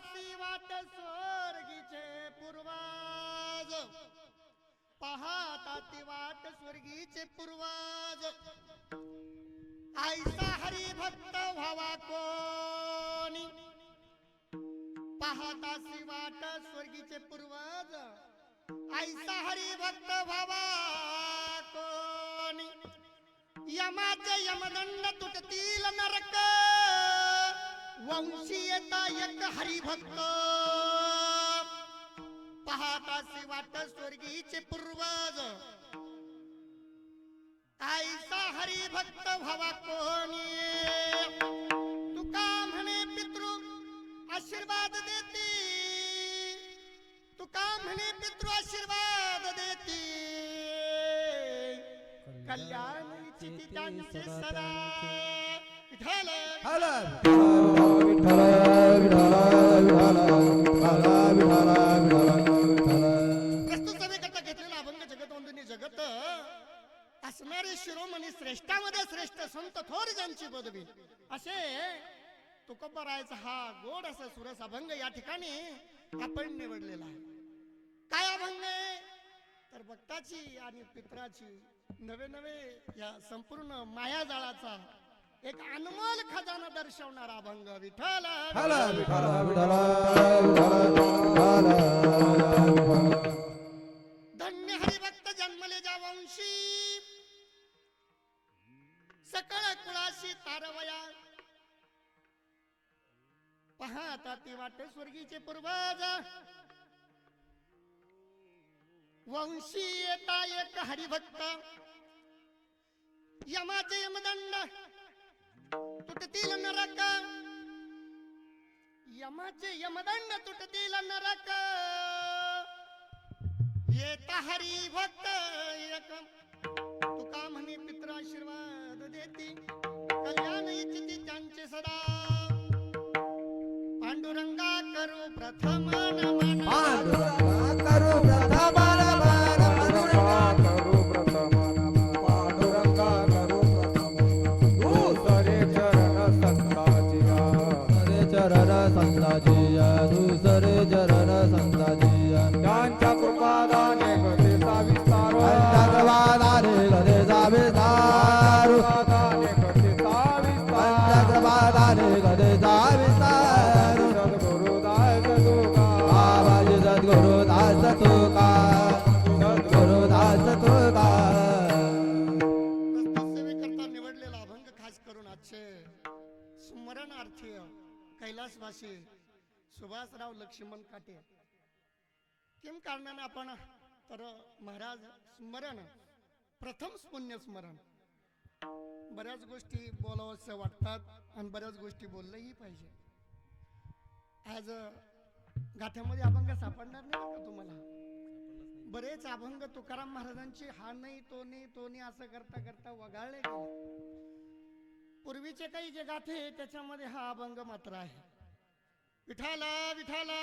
C वाट स्वर्गीचे पूर्वाज. पाहता ती वाट स्वर्गीचे पूर्वाज. आईसा हरी भक्त व्हावा कोणी? पाहता सी वाट स्वर्गीचे पूर्वज. आईसा हरी भक्त व्हावा कोणी? यमाचे यमदंड तुटतील नरक. वंशी येता एक हरिभक्त. पाहतासी वाट स्वर्गीचे पूर्वज. आईचा हरिभक्त व्हावा कोणी? तुका म्हणे पितृ आशीर्वाद देती. तुका म्हणे पितृ आशीर्वाद देती. कल्याण इच्छिती त्यांचे सदा. हला विठ्ठल विठ्ठल विठ्ठल विठ्ठल विठ्ठल प्रस्तुत सभेकरता घेतलेला अभंग जगतवंदनी जगत. असणारे शिरोमणी श्रेष्ठामध्ये श्रेष्ठ संत थोर ज्यांची पदवी. असे तुकोबरायचा हा गोड असा सुरस अभंग या ठिकाणी आपण निवडलेला आहे. काय अभंग आहे? तर भक्ताची आणि पित्राची नवे नवे या संपूर्ण मायाजाळाचा एक अनमोल खजाना दर्शवणारा अभंग विठ्ठल. धन्य हरिभक्त जन्मले ज्या वंशी सकळ कुळाशी तारवया. पाहता ती वाटे स्वर्गीचे पूर्वज. वंशी येता एक हरिभक्त. यमाचे यमदंड. तुटतील नरक. यमाचे यमदंड तुटतील नरक. येता हरी भक्त एक. तुका म्हणे पित्र आशीर्वाद देती. कल्याण इच्छिती त्यांचे सदा. पांडुरंगा करू प्रथम स्मरणार्थी कैलासवासी सुभाषराव लक्ष्मण काटे. किम कारणाने आपण तर महाराज स्मरण प्रथम पुण्य स्मरण. बऱ्याच गोष्टी बोलावंसं वाटतात आणि बऱ्याच गोष्टी बोललंही पाहिजे. आज गाथ्यामध्ये अभंग सापडणार नाही का तुम्हाला? बरेच अभंग तुकाराम महाराजांची हा नाही तो नाही तो नाही असं करता करता वगाळले गेले. पूर्वीचे काही जे गाथे त्याच्यामध्ये हा अभंग मात्र आहे. विठाला विठाला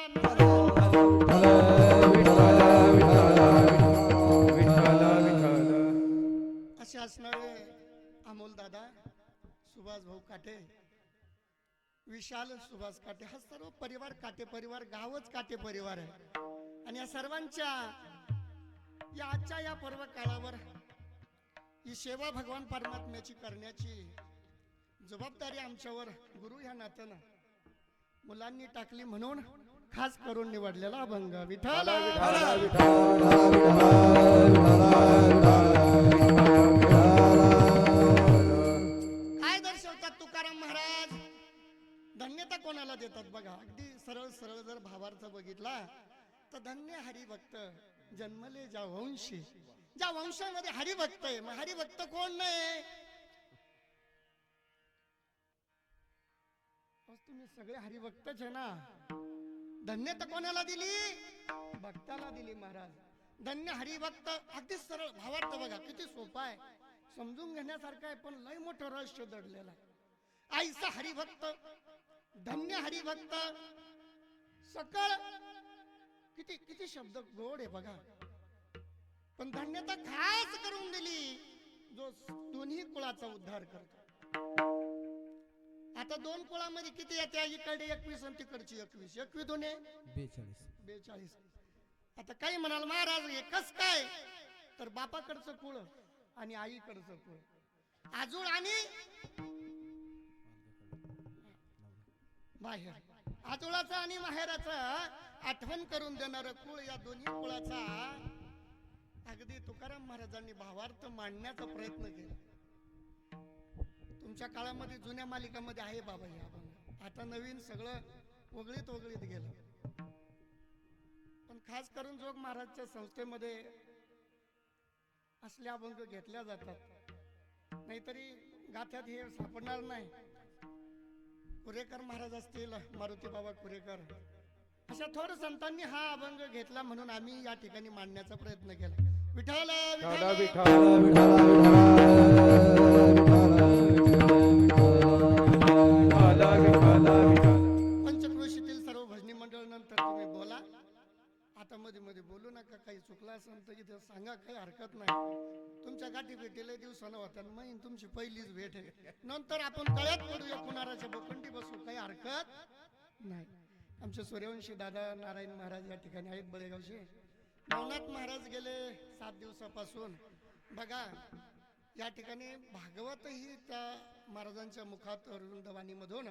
असे असणारे अमोल दादा सुभाष भाऊ काटे विशाल सुभाष काटे हा सर्व परिवार काटे परिवार गावच काटे परिवार आहे. आणि या सर्वांच्या या आजच्या या पर्व काळावर ही सेवा भगवान परमात्म्याची करण्याची जबाबदारी आमच्यावर गुरु ह्या नात्यानं मुलांनी टाकली म्हणून खास करून निवडलेला अभंग. विठाल काय दर्शवतात तुकाराम महाराज? धन्यता कोणाला देतात बघा? अगदी सरळ सरळ जर भावार्थ बघितला तर धन्य हरिभक्त जन्मले ज्या वंशी. ज्या वंशामध्ये हरिभक्त आहे मग हरिभक्त कोण नाही? तुम्ही सगळे हरिभक्तच आहे ना? धन्यता कोणाला दिली? भक्ताला दिली महाराज. धन्य हरिभक्त अगदी सरळ भावार्थ बघा किती सोपा आहे. समजून घेण्यासारखं आहे पण लय मोठं रहस्य दडलेलं आहे. आईचा हरिभक्त धन्य हरिभक्त सकळ. किती किती शब्द गोड आहे बघा. पण धन्यता खास करून दिली जो दोन्ही कुळाचा उद्धार करतो. आता दोन कुळामध्ये किती येते? इकडे एकवीस आणि तिकडची एकवीस. एकवीस दोन्ही? बेचाळीस. बेचाळीस. आता काही म्हणाल महाराज एकच काय? तर बापाकडचं कुळ आणि आईकडचं कुळ. आजूळ आणि बाहेर. आजोळाचं आणि माहेराचं आठवण करून देणारं कुळ या दोन्ही कुळाचा अगदी तुकाराम महाराजांनी भावार्थ मांडण्याचा प्रयत्न केला. तुमच्या काळामध्ये जुन्या मालिकामध्ये आहे बाबा हे. अभंग आता नवीन सगळं वगळीत वगळीत गेलं. पण खास करून जोग महाराजच्या संस्थेमध्ये असले अभंग घेतल्या जातात. नाहीतरी गाथ्यात हे सापडणार नाही. कुरेकर महाराज असतील मारुती बाबा कुरेकर अशा थोर संतांनी हा अभंग घेतला म्हणून आम्ही या ठिकाणी मांडण्याचा प्रयत्न केला. विठाला विठाला विठाला नाही. आमचे सूर्यवंशी दादा नारायण महाराज या ठिकाणी आहेत बळेगावचे. नवनाथ महाराज गेले सात दिवसापासून. बघा या ठिकाणी भागवतही त्या महाराजांच्या मुखात रुंदवाणीमधून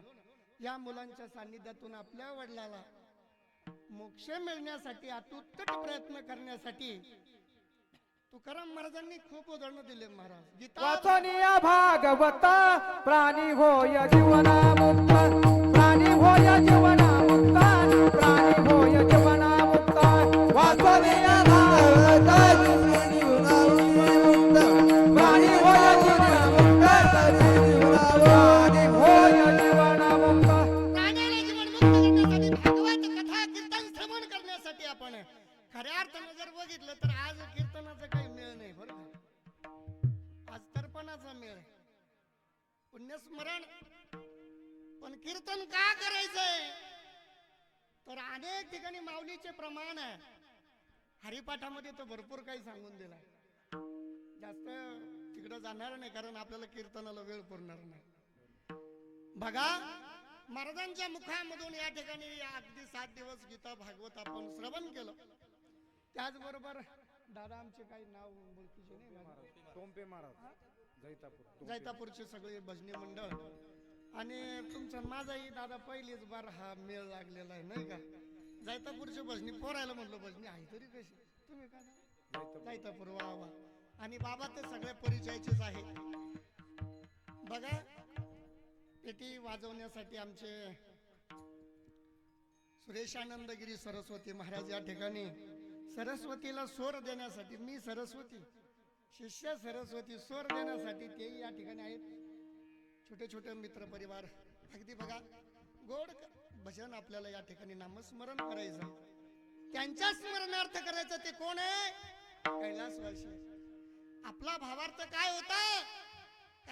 या मुलांच्या सान्निध्यातून आपल्या वडिलाला मोक्ष मिळण्यासाठी अतुत्कट प्रयत्न करण्यासाठी तुकाराम महाराजांनी खूप उदाहरणं दिले महाराज. गीता वाचनीय भागवत प्राणी होय जीवना मुक्त प्राणी होय तिकडं जाणार नाही कारण आपल्याला कीर्तनाला वेळ पुरणार नाही. बघा महाराजांच्या मुखामधून या ठिकाणी अगदी सात दिवस गीता भागवत आपण श्रवण केलं. त्याचबरोबर दादा आमचे काही नाव बोलकीचे नाही. टोंपे महाराज जैतापूर जैतापूरचे सगळे भजनी मंडळ. आणि तुमचं माझाही दादा पहिलीच बार हा मेळ लागलेला आहे नाही का? जैतापूरचे भजनी पोरायला म्हणलं भजनी आहे तरी कशी? तुम्ही काय जैतापूर वा वा. आणि बाबा ते सगळ्या परिचयाचेच आहेत बघा पेटी वाजवण्यासाठी आमचे सुरेशानंदगिरी सरस्वती महाराज या ठिकाणी सरस्वतीला स्वर देण्यासाठी मी सरस्वती शिष्य सरस्वती स्वर देण्यासाठी तेही या ठिकाणी आहेत. छोटे छोटे मित्र परिवार अगदी बघा गोड भजन आपल्याला या ठिकाणी नामस्मरण करायचं. त्यांच्या स्मरणार्थ करायचं ते कोण आहे? कैलासवासी. आपला भावार्थ काय होता?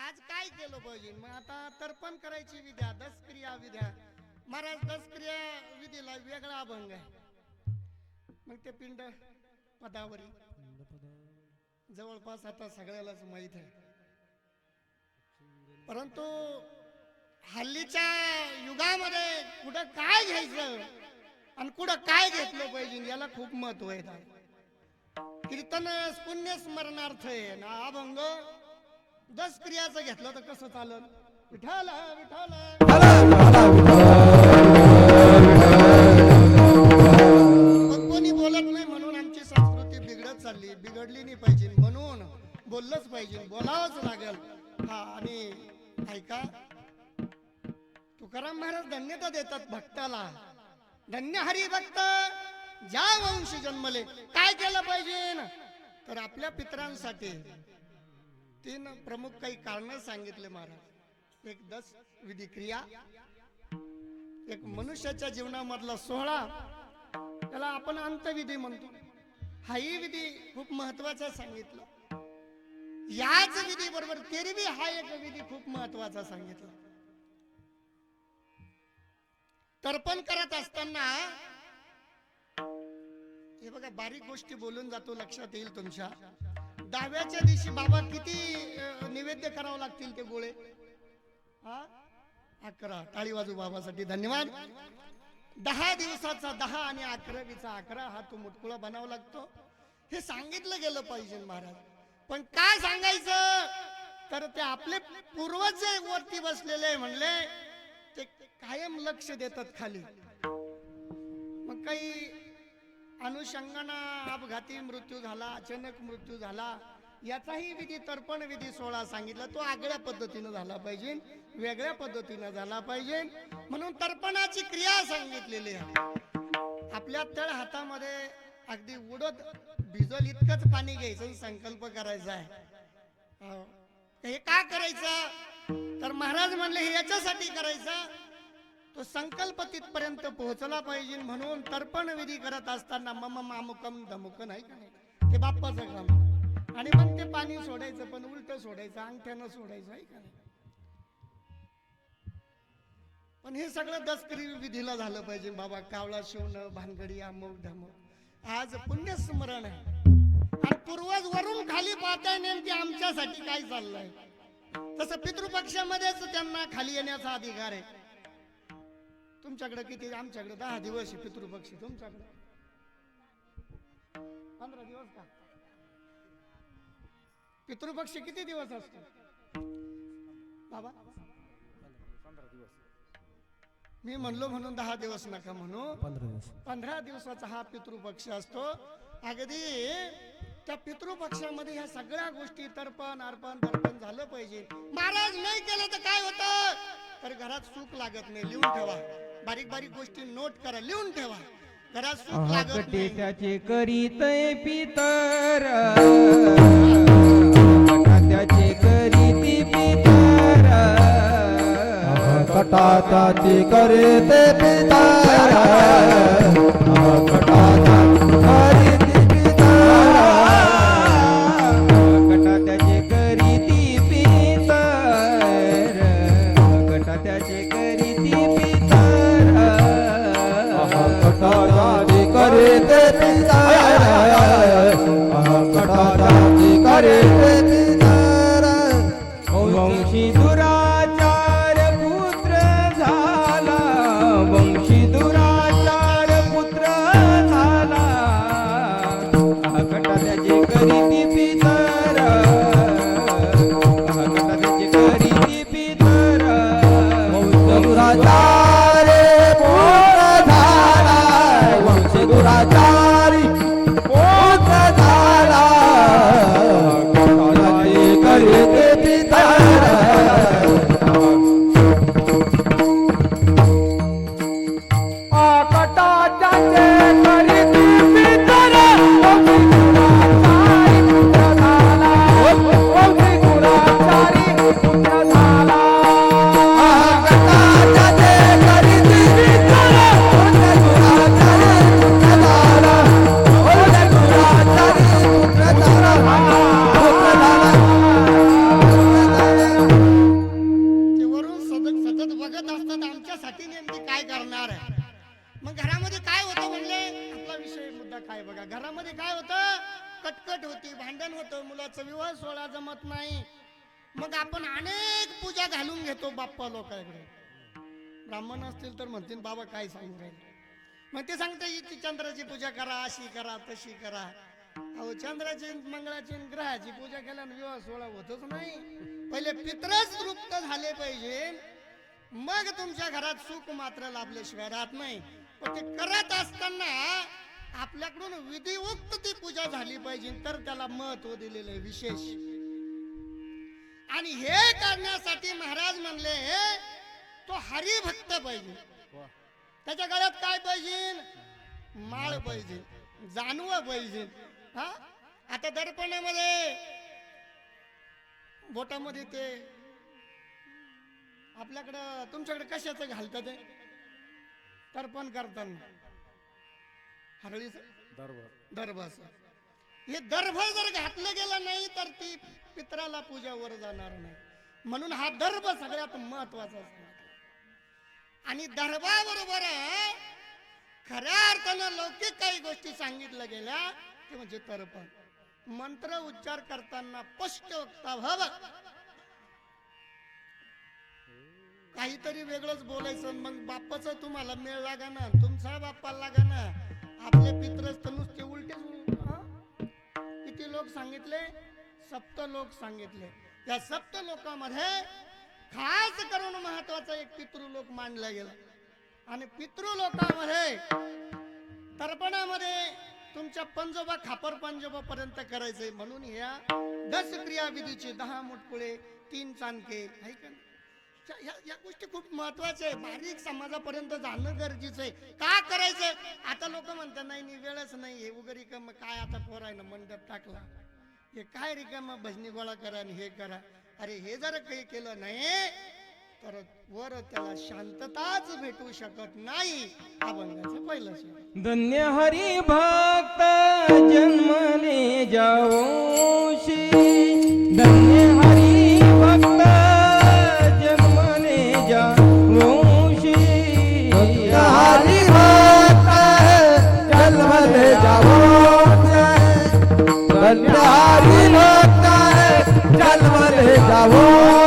आज काय केलं पाहिजे मग आता तर्पण करायची विद्या दस क्रिया विद्या. महाराज दस क्रिया विधीला वेगळा अभंग आहे. मग ते पिंड पदावरी. जवळपास आता सगळ्यालाच माहीत आहे. परंतु हल्लीच्या युगामध्ये कुठं काय घ्यायचं? आणि कुठं काय घेतलं पाहिजे याला खूप महत्त्व आहे. दादा. कीर्तन पुण्य स्मरणार्थ आहे ना अभंग. दस क्रियाचं घेतलं तर कसं चालत विठाल विठाल कोणी बोलत नाही म्हणून आमची संस्कृती बिघडत चालली. बिघडली नाही पाहिजे म्हणून बोललंच पाहिजे. बोलावंच लागेल. हा आणि ऐका. तुकाराम महाराज धन्यता देतात भक्ताला. धन्य हरी भक्त. ज्या वंशी जन्मले काय केलं पाहिजे? तर आपल्या पितरांसाठी तीन प्रमुख काही कारण सांगितले महाराज. एक दस विधी क्रिया एक मनुष्याच्या जीवनामधला सोहळा त्याला आपण अंतविधी म्हणतो. हाही विधी खूप महत्त्वाचा सांगितलं. याच विधी बरोबर तेरवी हा एक विधी खूप महत्त्वाचा सांगितला. तर्पण करत असताना हे बघा बारीक गोष्टी बोलून जातो लक्षात येईल तुमच्या. दहाव्याच्या दिवशी बाबा किती निवेद्य नैवेद्य करावं लागतील ते गोळे? हा? अकरा. टाळी वाजू बाबासाठी. धन्यवाद. दहा दिवसाचा दहा आणि अकरावीचा अकरा हा तो मुटकुळा बनावा लागतो. हे सांगितलं गेलं पाहिजे महाराज. पण काय सांगायचं? तर ते आपले पूर्वज जे वरती बसलेले म्हणले ते कायम लक्ष देतात खाली. मग काही अनुषंगानं अपघाती मृत्यू झाला अचानक मृत्यू झाला याचाही विधी तर्पण विधी सोहळा सांगितला. तो आगळ्या पद्धतीनं झाला पाहिजे वेगळ्या पद्धतीनं झाला पाहिजे. म्हणून तर्पणाची क्रिया सांगितलेली आहे. आपल्या तळ हातामध्ये अगदी उडत भिजल इतकंच पाणी घ्यायचं संकल्प करायचा आहे. हे का करायचं? तर महाराज म्हणले हे याच्यासाठी करायचं तो संकल्प तिथपर्यंत पोहोचला पाहिजे म्हणून तर्पण विधी करत असताना मम मामुकम धमुक नाही का नाही? ते बाप्पाचं काम. आणि मग ते पाणी सोडायचं पण उलट सोडायचं अंगठ्यानं सोडायचं आहे का नाही? पण हे सगळं दस्करी विधीला झालं पाहिजे. बाबा कावळा शिवणं भानगडी अमुक धमुक आज पुण्यस्मरण आहे. आणि पूर्वज वरून खाली पाहताय नेमकी आमच्यासाठी काय चाललंय. तसं पितृपक्षामध्येच त्यांना खाली येण्याचा अधिकार आहे. तुमच्याकडे किती? आमच्याकडे दहा दिवस आहे पितृपक्ष तुमच्याकडे. पंधरा दिवस का? पितृपक्ष किती दिवस असतो? बाबा? पंधरा दिवस मी म्हणलो म्हणून दहा दिवस नका म्हणू. पंधरा दिवस. पंधरा दिवसाचा हा पितृपक्ष असतो. अगदी त्या पितृपक्षामध्ये ह्या सगळ्या गोष्टी तर्पण अर्पण तर्पण झालं पाहिजे. महाराज नाही केलं तर काय होतं? तर घरात सुख लागत नाही. लिहून ठेवा. बारीक बारीक गोष्टी नोट करा लिहून ठेवा. घरात सुख लागत हकटे नाही. त्याचे करीतय पितर? त्याचे करीती पितर? कटाची करे ते पितार? कटाचा असतील तर म्हणतील बाबा काय सांगू राहील? मग ते सांगते इथे चंद्राची पूजा करा अशी करा तशी करा. अहो चंद्राची मंगळाची ग्रहाची पूजा केल्यानं विवाह सोहळा होतच नाही. पहिले पित्रच तृप्त झाले पाहिजे. मग तुमच्या घरात सुख मात्र लाभल्याशिवाय राहत नाही. पण ते करत असताना आपल्याकडून विधिवक्त ती पूजा झाली पाहिजे तर त्याला महत्त्व दिलेलं आहे विशेष. आणि हे करण्यासाठी महाराज म्हणले तो हरिभक्त पाहिजे. त्याच्या गळ्यात काय पाहिजे? माळ पाहिजे जाणवं पाहिजे. हा? आता दर्पणामध्ये बोटामध्ये ते आपल्याकडं तुमच्याकडे कशाचं घालतं ते? तर्पण करताना. हरळीच दर्भाच हे दर्भ जर घातलं गेलं नाही तर ती पित्राला पूजावर जाणार नाही. म्हणून हा दर्भ सगळ्यात महत्त्वाचा असतो. आणि दर्भाबरोबर खऱ्या अर्थानं लौकिक काही गोष्टी सांगितल्या गेल्या ते म्हणजे तर्पण. मंत्र उच्चार करताना स्पष्ट वक्ता व्हावं. काहीतरी वेगळंच बोलायचं मग बाप्पाचं तुम्हाला मेळ लागा ना तुमचा बाप्पा लागा ना आपले पित्रच तर नुसते उलटेच हं? किती लोक सांगितले? सप्त लोक सांगितले. या सप्त लोकांमध्ये खास करून महत्त्वाचा एक पितृ लोक मानला गेला. आणि पितृलोकामध्ये तर्पणामध्ये तुमच्या पंजोबा खापर पंजोबा पर्यंत करायचंय. म्हणून ह्या दस क्रिया विधीचे दहा मुटकुळे तीन चांदके या या गोष्टी खूप महत्त्वाच्या आहे बारीक समाजापर्यंत जाणं गरजेचं आहे. का करायचंय? आता लोक म्हणतात नाही नाही वेळच नाही. हे उगरी काय आता पोरायनं मंडप टाकला. हे काय रिकामा भजनी गोळा करा आणि हे करा. अरे हे जर काही केलं नाही तर वर त्याला शांतताच भेटू शकत नाही. अभंगाचं पहिलं धन्य हरी भक्त जन्मने जावोशी धन्य धन्य हरि भक्त जन्मले जावो. धन्य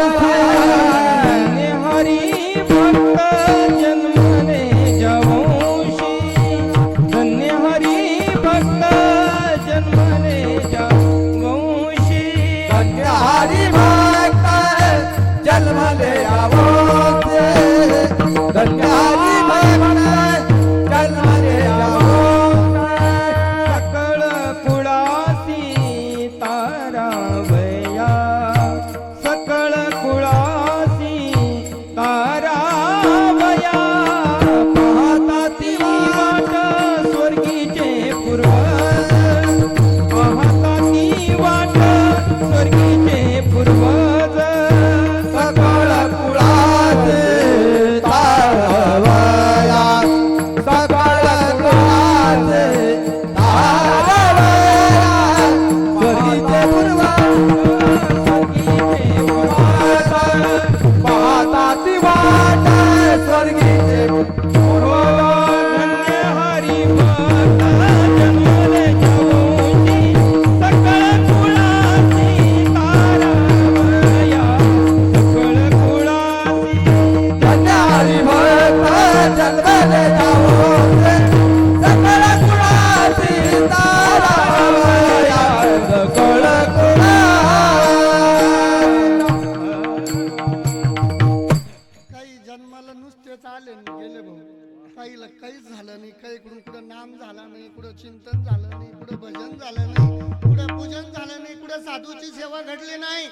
काहीला काहीच झालं नाही. काही इकडून कुठं नाम झालं नाही कुठं चिंतन झालं नाही कुठं भजन झालं नाही कुठं पूजन झालं नाही कुठं साधूची सेवा घडली नाही.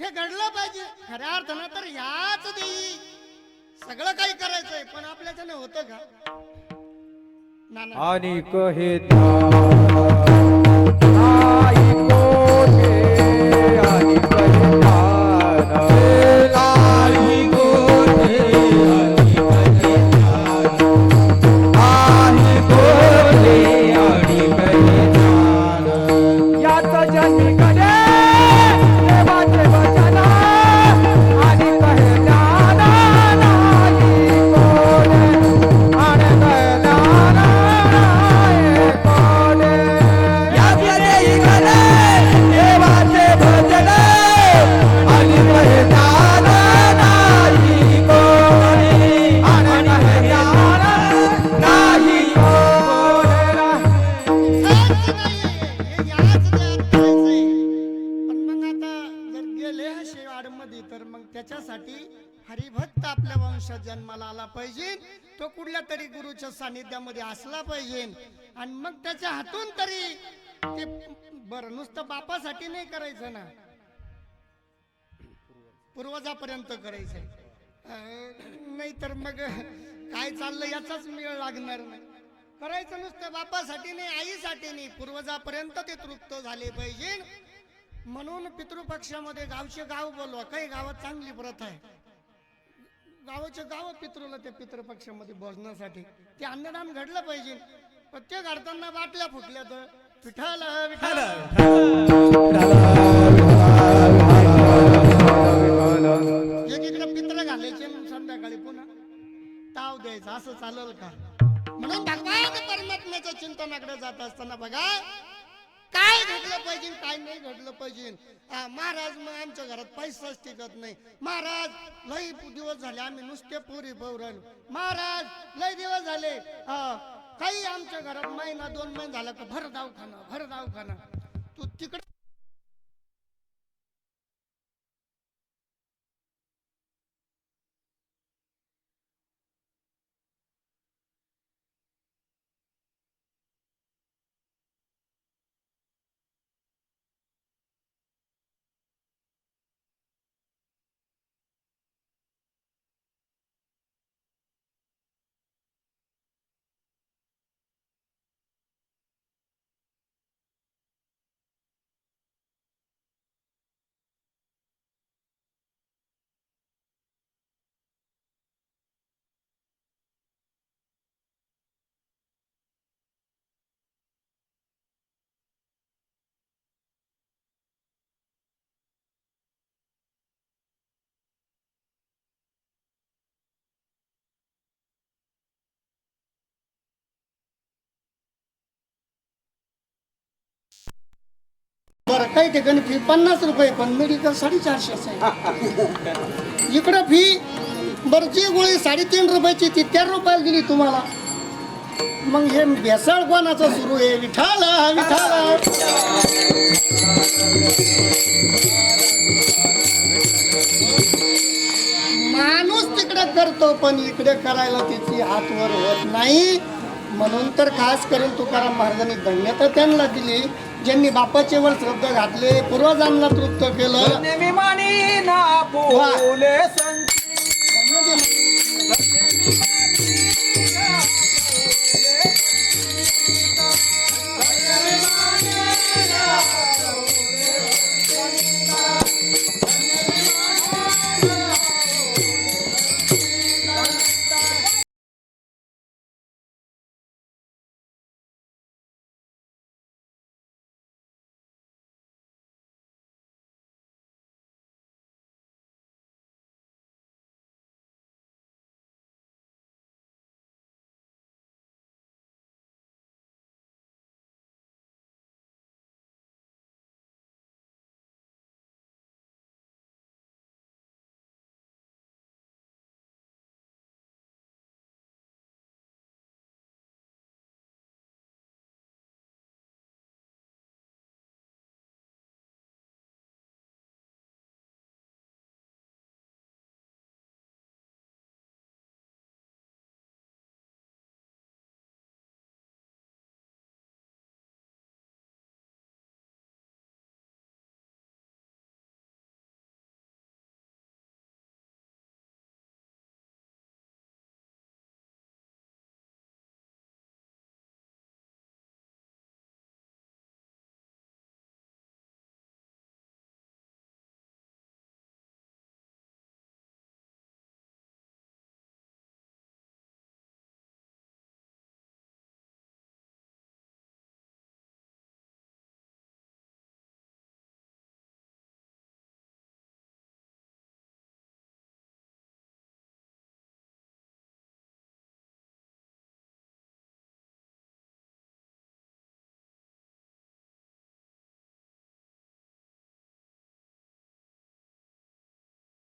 हे घडलं पाहिजे. खऱ्या अर्थानं तर ह्याच देई. सगळं काही करायचंय पण आपल्याच्यानं होतं का? आणि कहे तरी ते बरं नुसतं बापासाठी नाही करायचं ना. पूर्वजापर्यंत करायचंय. नाही तर मग काय चाललं याचाच मेळ लागणार नाही. करायचं नुसतं बापासाठी नाही आईसाठी नाही. पूर्वजापर्यंत ते तृप्त झाले पाहिजे. म्हणून पितृपक्षामध्ये गावचे गाव बोलवा. काही गावात चांगली प्रथा आहे. गावाचे गाव पितृला त्या पितृपक्षामध्ये भोजनासाठी. ते अन्नदान घडलं पाहिजे. पण काढताना घडताना बाटल्या फुटल्या तर विठाल. विठाल एकीकडे पित्र घालायचे संध्याकाळी पुन्हा. ताव द्यायचा असं चालेल का? म्हणून भगवान परमात्म्याच्या चिंतनाकडे जात असताना बघा काय घडलं पाहिजे काय नाही घडलं पाहिजे. महाराज मग आमच्या घरात पैसाच टिकत नाही. महाराज लई दिवस झाले आम्ही नुसते पुरी पौरण महाराज लई दिवस झाले. हा, काही आमच्या घरात महिना दोन महिने झाला का भर दवाखाना भर दवाखाना तू तिकडे बरं काही ठिकाणी फी पन्नास रुपये पण मेडिकल साडेचारशेच आहे इकडं फी बरं जी गोळी साडेतीन रुपयाची ती तेरा रुपयाला दिली तुम्हाला. मग हे भेसळ कोणाचं सुरू आहे? विठाल विठाल माणूस तिकडे करतो पण इकडे करायला त्याची हातवर होत नाही. म्हणून तर खास करून तुकाराम महाराजांनी धन्यता त्यांना दिली ज्यांनी बापाचे वर श्रद्धा घातले पूर्वजांना तृप्त केलं.